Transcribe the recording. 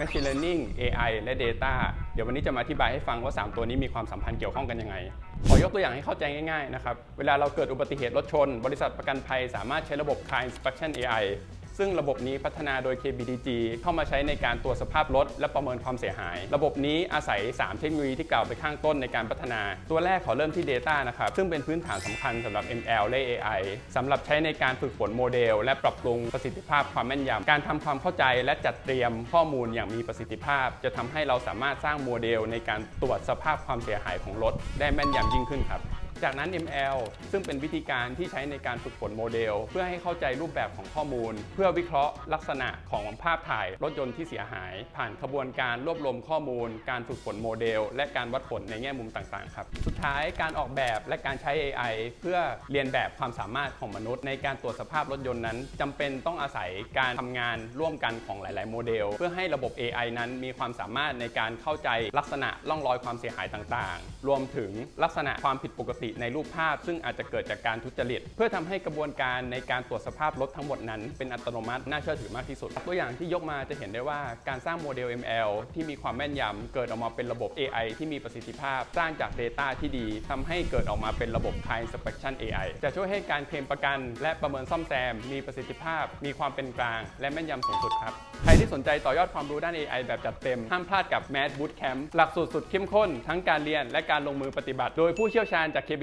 Machine Learning AI และ Data เดี๋ยววันนี้จะมาอธิบายให้ฟังว่า 3 ตัวนี้มีความสัมพันธ์เกี่ยวข้องกันยังไง ขอยกตัวอย่างให้เข้าใจง่ายๆนะครับ เวลาเราเกิดอุบัติเหตุรถชน บริษัทประกันภัยสามารถใช้ระบบ Car Inspection AI ซึ่งระบบนี้พัฒนาโดย KBDG เข้ามาใช้ในการตรวจสภาพรถและประเมินความเสียหาย ระบบนี้อาศัย 3 เทคโนโลยีที่กล่าวไปข้างต้นในการพัฒนา ตัวแรกขอเริ่มที่ Data นะครับ ซึ่งเป็นพื้นฐานสำคัญสำหรับ ML และ AI สำหรับใช้ในการฝึกฝนโมเดล และปรับปรุงประสิทธิภาพความแม่นยำการทำความเข้าใจและจัดเตรียมข้อมูลอย่างมีประสิทธิภาพ จะทำให้เราสามารถสร้างโมเดล ในการตรวจสภาพความเสียหายของรถ ได้แม่นยำยิ่งขึ้นครับ จากนั้น ML ซึ่งเป็นวิธีการที่ใช้ในการฝึกฝนโมเดล เพื่อให้เข้าใจรูปแบบของข้อมูล เพื่อวิเคราะห์ลักษณะของภาพถ่ายรถยนต์ที่เสียหาย ผ่านขบวนการรวบรวมข้อมูล การฝึกฝนโมเดล และการวัดผลในแง่มุมต่างๆครับสุดท้ายการออกแบบและการใช้ AI เพื่อเรียนแบบความสามารถของมนุษย์ ในการตรวจสภาพรถยนต์นั้นจำเป็นต้องอาศัยการทำงานร่วมกันของหลาย ๆ โมเดล เพื่อให้ระบบ AI นั้นมีความสามารถในการเข้าใจลักษณะร่องรอยความเสียหายต่างๆ รวมถึงลักษณะความผิดปกติในรูปภาพ ซึ่งอาจจะเกิดจากการทุจริต เพื่อทำให้กระบวนการในการตรวจสภาพรถทั้งหมดนั้น เป็นอัตโนมัติน่าเชื่อถือมากที่สุด ตัวอย่างที่ยกมาจะเห็นได้ว่าการสร้างโมเดล ML ที่มีความแม่นยำเกิดออกมาเป็นระบบ AI ที่มีประสิทธิภาพ สร้างจาก Data ที่ดีทำให้เกิดออกมาเป็นระบบ Car Inspection AI จะช่วยให้การเคลมประกัน และประเมินซ่อมแซม มีประสิทธิภาพ มีความเป็นกลาง และแม่นยำสูงสุดครับใครที่สนใจต่อยอดความรู้ด้าน AI แบบจัดเต็มห้ามพลาดกับ Mad Bootcamp หลักสูตรสุดเข้มข้นทั้งการเรียนและการลงมือปฏิบัติ โดยผู้เชี่ยวชาญจาก k b